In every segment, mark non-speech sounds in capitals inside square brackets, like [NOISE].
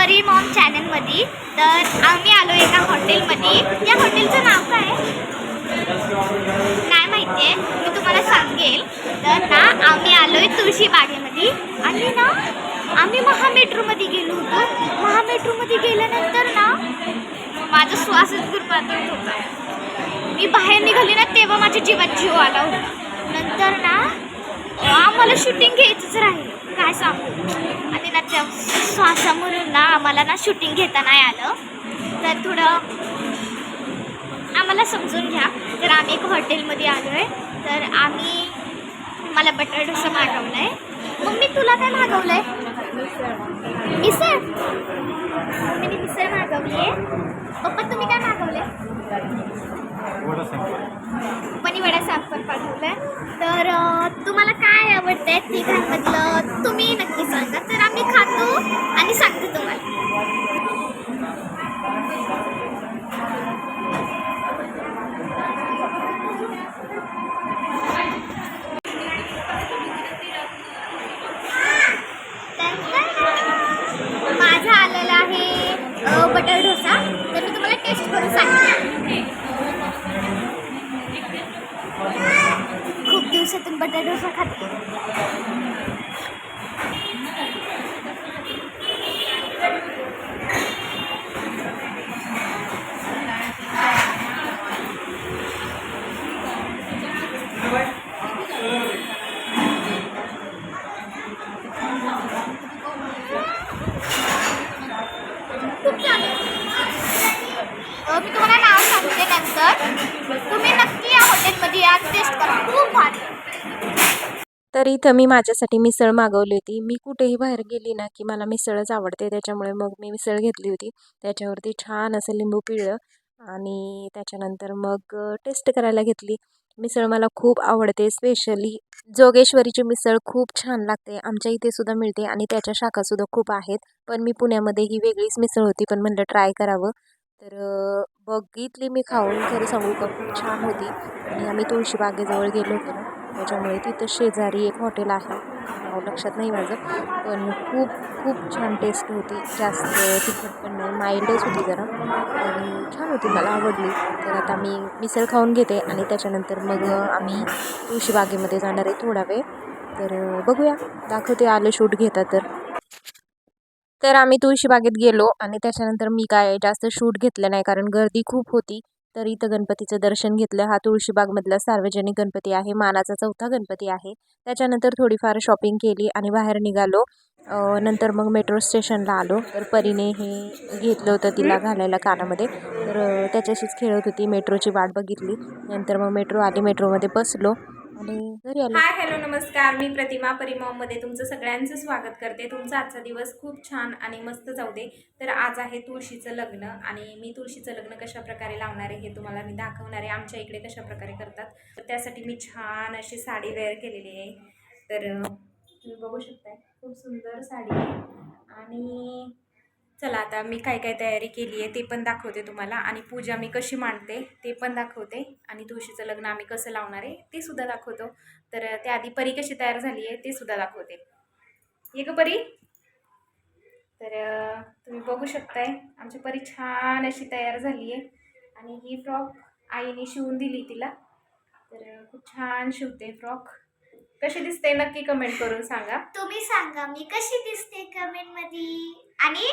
परी मॉम चॅनलमध्ये. तर आम्ही आलो एका हॉटेलमध्ये. या हॉटेलचं नाव काय? आहे? काय माहिती आहे. मी तुम्हाला सांगेल. तर ना आम्ही आलो आहे तुळशीबागेमध्ये. आणि ना आम्ही महामेट्रोमध्ये गेलो होतो. महामेट्रोमध्ये गेल्यानंतर ना माझा श्वासच गुरपातत होता मी बाहेर निघाली ना तेव्हा माझ्या जीवात जीव आला होता. नंतर ना आम्हाला शूटिंग घ्यायचंच राहील. काय सांगू? त्या श्वासामधून ना आम्हाला ना शूटिंग घेता नाही आलं. तर थोडं आम्हाला समजून घ्या. तर आम्ही एक हॉटेलमध्ये आलो आहे तर आम्ही मला बटर डोसा मागवला आहे मम्मी तुला काय मागवलं आहे मिसळ. मी मिसळ मागवली आहे पप्पा तुम्ही काय मागवले पनी वडा सांबर पाठवलाय. तर तुम्हाला काय आवडतंय तिघांमधलं? तुम्ही नक्की सांगा. तर आम्ही खातो आणि सांगतो तुम्हाला. खूप दिवसातून बटर डोसा खाते तर इथं मी माझ्यासाठी मिसळ मागवली होती. मी कुठेही बाहेर गेली ना की मला मिसळच आवडते. त्याच्यामुळे मग मी मिसळ घेतली होती. त्याच्यावरती छान असं लिंबू पिळलं आणि त्याच्यानंतर मग टेस्ट करायला घेतली. मिसळ मला खूप आवडते. स्पेशली जोगेश्वरीची मिसळ खूप छान लागते. आमच्या इथे सुद्धा मिळते आणि त्याच्या शाखासुद्धा खूप आहेत. पण मी पुण्यामध्ये ही वेगळीच मिसळ होती. पण म्हणलं ट्राय करावं. तर बघितली मी खाऊन खरं सांगू का खूप छान होती. आणि आम्ही तुळशीबागेजवळ गेलो होतो ना. त्याच्यामुळे तिथं शेजारी एक हॉटेल आहे. नाव लक्षात नाही माझं पण खूप खूप छान टेस्ट होती. जास्त तिखट पण नाही माइल्डच होती जरा. आणि छान होती मला आवडली. तर आता मी मिसळ खाऊन घेते आणि त्याच्यानंतर मग आम्ही तुळशीबागेमध्ये जाणार आहे थोडा वेळ. तर बघूया दाखवते आलं शूट घेता तर. तर आम्ही तुळशीबागेत गेलो आणि त्याच्यानंतर मी काय जास्त शूट घेतलं नाही कारण गर्दी खूप होती. तर इथं गणपतीचं दर्शन घेतलं. हा तुळशीबागमधला सार्वजनिक गणपती आहे. मानाचा चौथा गणपती आहे. त्याच्यानंतर थोडीफार शॉपिंग केली आणि बाहेर निघालो. नंतर मग मेट्रो स्टेशनला आलो. तर परीने हे घेतलं होतं तिला घालायला कानामध्ये. तर त्याच्याशीच खेळत होती. मेट्रोची वाट बघितली. नंतर मग मेट्रो आली. मेट्रोमध्ये बसलो. आणि घरी आलो. हाय हॅलो नमस्कार. मी प्रतिमा परिमॉममध्ये तुमचं सगळ्यांचं स्वागत करते. तुमचा आजचा दिवस खूप छान आणि मस्त जाऊ दे. तर आज आहे तुळशीचं लग्न आणि मी तुळशीचं लग्न कशा प्रकारे लावणार आहे हे तुम्हाला मी दाखवणार आहे. आमच्या इकडे कशा प्रकारे करतात. तर त्यासाठी मी छान अशी साडी वेअर केलेली आहे. तर तुम्ही बघू शकताय. खूप सुंदर साडी आहे. आणि चला आता मी काय काय तयारी केली आहे ते पण दाखवते तुम्हाला. आणि पूजा मी कशी मांडते ते पण दाखवते. आणि तुळशीचं लग्न आम्ही कसं लावणार आहे ते सुद्धा दाखवतो. तर त्याआधी परी कशी तयार झाली आहे ते सुद्धा दाखवते. ये ग परी. तर तुम्ही बघू शकताय आमची परी छान अशी तयार झाली आहे. आणि ही फ्रॉक आईने शिवून दिली तिला. तर खूप छान शिवते फ्रॉक. कशी दिसते नक्की कमेंट करून सांगा. तुम्ही सांगा मी कशी दिसते कमेंटमध्ये आणि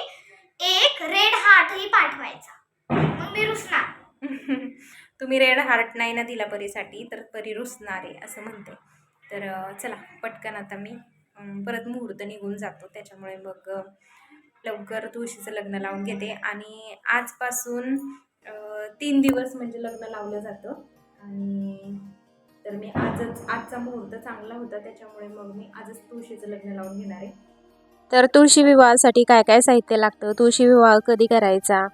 एक रेड हार्टही पाठवायचा. मग मी रुसणार. [LAUGHS] तुम्ही रेड हार्ट नाही ना दिला परीसाठी तर परी रुसणार आहे असं म्हणते. तर चला पटकन आता मी परत मुहूर्त निघून जातो. त्याच्यामुळे मग लवकर तुळशीचं लग्न लावून घेते. आणि आजपासून तीन दिवस म्हणजे लग्न लावलं जातं. आणि तर मी आजच आजचा मुहूर्त चांगला होता. त्याच्यामुळे मग मी आजच तुळशीचं लग्न लावून घेणार आहे. तर तुळशी विवाहासाठी काय काय साहित्य लागतं? तुळशी विवाह कधी करायचा?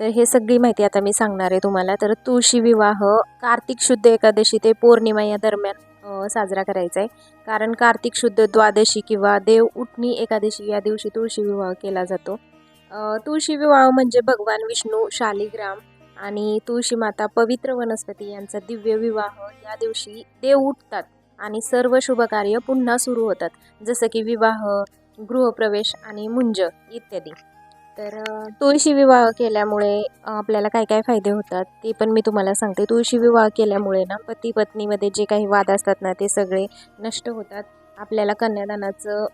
तर हे सगळी माहिती आता मी सांगणार आहे तुम्हाला. तर तुळशी विवाह कार्तिक शुद्ध एकादशी ते पौर्णिमा या दरम्यान साजरा करायचा आहे कारण कार्तिक शुद्ध द्वादशी किंवा देव उठणी एकादशी या दिवशी तुळशी विवाह केला जातो. तुळशी विवाह म्हणजे भगवान विष्णू शालिग्राम आणि तुळशी माता पवित्र वनस्पती यांचा दिव्य विवाह या दिवशी देव उठतात आणि सर्व शुभकार्य पुन्हा सुरू होतात. जसं की विवाह गृहप्रवेश आणि मुंज इत्यादी. तर तुळशी विवाह केल्यामुळे आपल्याला काय काय फायदे होतात ते पण मी तुम्हाला सांगते. तुळशी विवाह केल्यामुळे ना पती पत्नीमध्ये जे काही वाद असतात ना ते सगळे नष्ट होतात. आपल्याला कन्यादानाचं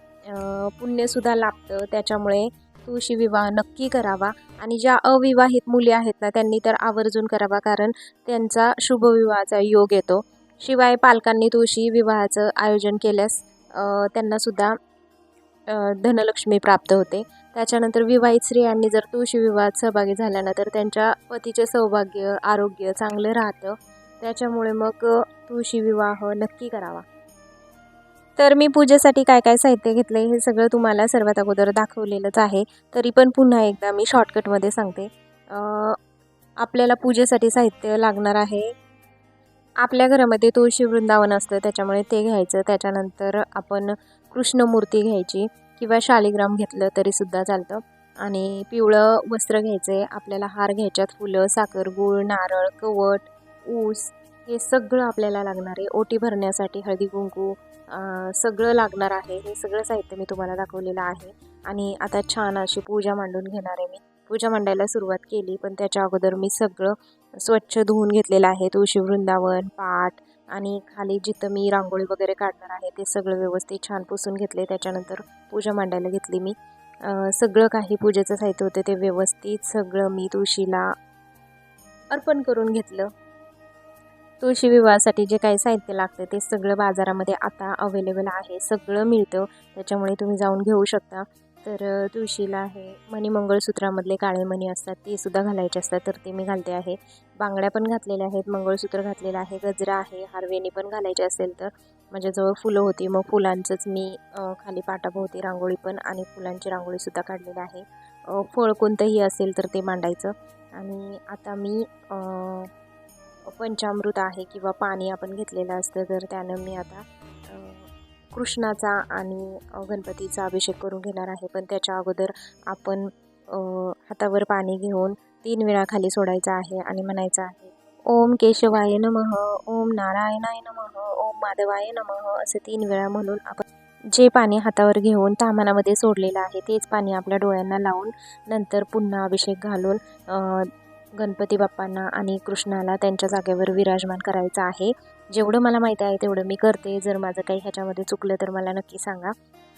पुण्यसुद्धा लाभतं. त्याच्यामुळे तुळशी विवाह नक्की करावा. आणि ज्या अविवाहित मुली आहेत ना त्यांनी तर आवर्जून करावा कारण त्यांचा शुभविवाहाचा योग येतो. शिवाय पालकांनी तुळशी विवाहाचं आयोजन केल्यास त्यांनासुद्धा धनलक्ष्मी प्राप्त होते. त्याच्यानंतर विवाहित स्त्रियांनी जर तुळशी विवाहात सहभागी झाल्यानंतर त्यांच्या पतीचे सौभाग्य आरोग्य चांगलं राहतं. त्याच्यामुळे मग तुळशी विवाह नक्की करावा. तर मी पूजेसाठी काय काय साहित्य घेतलं हे सगळं तुम्हाला सर्वात अगोदर दाखवलेलंच आहे. तरी पण पुन्हा एकदा मी शॉर्टकटमध्ये सांगते. आपल्याला पूजेसाठी साहित्य लागणार आहे. आपल्या घरामध्ये तुळशी वृंदावन असतं त्याच्यामुळे ते घ्यायचं. त्याच्यानंतर आपण कृष्णमूर्ती घ्यायची किंवा शालिग्राम घेतलं तरीसुद्धा चालतं. आणि पिवळं वस्त्र घ्यायचं आहे आपल्याला हार घ्यायच्यात फुलं साखर गूळ नारळ कवट ऊस हे सगळं आपल्याला लागणार आहे. ओटी भरण्यासाठी हळदी कुंकू सगळं लागणार आहे. हे सगळं साहित्य मी तुम्हाला दाखवलेलं आहे. आणि आता छान अशी पूजा मांडून घेणार आहे मी. पूजा मांडायला सुरुवात केली पण त्याच्या अगोदर मी सगळं स्वच्छ धुवून घेतलेलं आहे. तुळशी वृंदावन पाट आणि खाली जिथं मी रांगोळी वगैरे काढणार आहे ते सगळं व्यवस्थित छान पुसून घेतले त्याच्यानंतर पूजा मांडायला घेतली मी. सगळं काही पूजेचं साहित्य होतं ते व्यवस्थित सगळं मी तुळशीला अर्पण करून घेतलं. तुळशी विवाहासाठी जे काही साहित्य लागतं ते सगळं बाजारामध्ये आता अवेलेबल आहे. सगळं मिळतं. त्याच्यामुळे तुम्ही जाऊन घेऊ शकता. तर तुळशीला आहे. मणी मंगळसूत्रामधले काळे मणी असतात ते सुद्धा घालायचे असतात तर ते मी घालते आहे. बांगड्या पण घातलेल्या आहेत मंगळसूत्र घातलेलं आहे गजरा आहे हारवेणी पण घालायचे असेल तर. माझ्याजवळ फुलं होती मग फुलांचंच मी खाली पाटाभोवती रांगोळी पण आणि फुलांची रांगोळीसुद्धा काढलेली आहे. फळ कोणतंही असेल तर ते मांडायचं. आणि आता मी पंचामृत आहे किंवा पाणी आपण घेतलेलं असतं तर त्यानं मी आता कृष्णाचा आणि गणपतीचा अभिषेक करून घेणार आहे. पण त्याच्या अगोदर आपण हातावर पाणी घेऊन तीन वेळा खाली सोडायचं आहे आणि म्हणायचं आहे ओम केशवाय नमः ओम नारायणाय नमः ओम माधवाय नमः असं तीन वेळा म्हणून आपण जे पाणी हातावर घेऊन तामानामध्ये सोडलेलं आहे तेच पाणी आपल्या डोळ्यांना लावून नंतर पुन्हा अभिषेक घालून गणपती बाप्पांना आणि कृष्णाला त्यांच्या जागेवर विराजमान करायचं आहे. जेवढं मला माहिती आहे तेवढं मी करते. जर माझं काही ह्याच्यामध्ये चुकलं तर मला नक्की सांगा.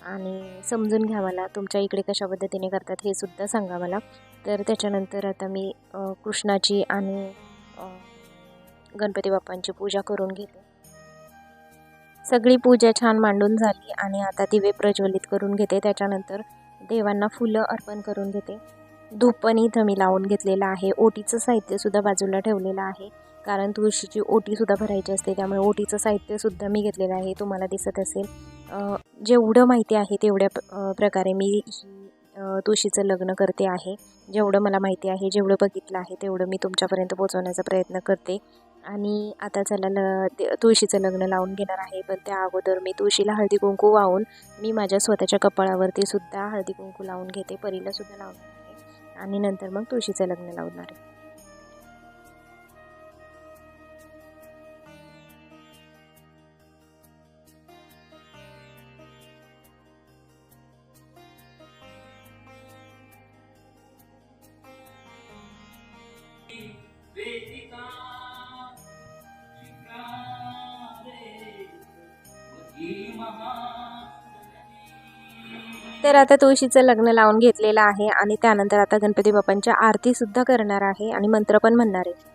आणि समजून घ्या मला तुमच्या इकडे कशा पद्धतीने करतात हे सुद्धा सांगा मला. तर त्याच्यानंतर आता मी कृष्णाची आणि गणपती बाप्पांची पूजा करून घेते. सगळी पूजा छान मांडून झाली आणि आता दिवे प्रज्वलित करून घेते. त्याच्यानंतर देवांना फुलं अर्पण करून घेते. धूप इथं मी लावून घेतलेलं आहे. ओटीचं साहित्यसुद्धा बाजूला ठेवलेलं आहे. कारण तुळशीची ओटीसुद्धा भरायची असते त्यामुळे ओटीचं साहित्यसुद्धा मी घेतलेलं आहे. तुम्हाला दिसत असेल. जेवढं माहिती आहे तेवढ्या प्रकारे मी तुळशीचं लग्न करते आहे. जेवढं मला माहिती आहे जेवढं बघितलं आहे तेवढं मी तुमच्यापर्यंत पोहोचवण्याचा प्रयत्न करते. आणि आता चला ल ते- तुळशीचं लग्न लावून घेणार आहे. पण त्या अगोदर मी तुळशीला हळदी कुंकू वाहून मी माझ्या स्वतःच्या कपाळावरती सुद्धा हळदी कुंकू लावून घेते. परीला सुद्धा आणि नंतर मग तुळशीचं लग्न लावणार आहे. महा तर आता तुळशीचं लग्न लावून घेतलेलं आहे आणि त्यानंतर आता गणपती बाप्पांच्या आरती सुद्धा करणार आहे आणि मंत्र पण म्हणणार आहे.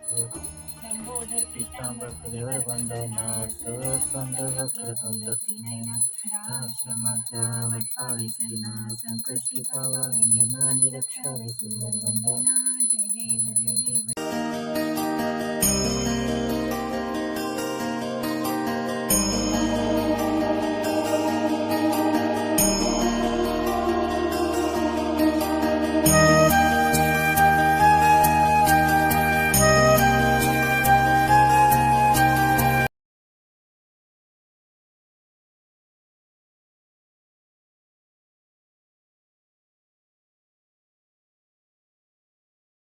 संकष्टी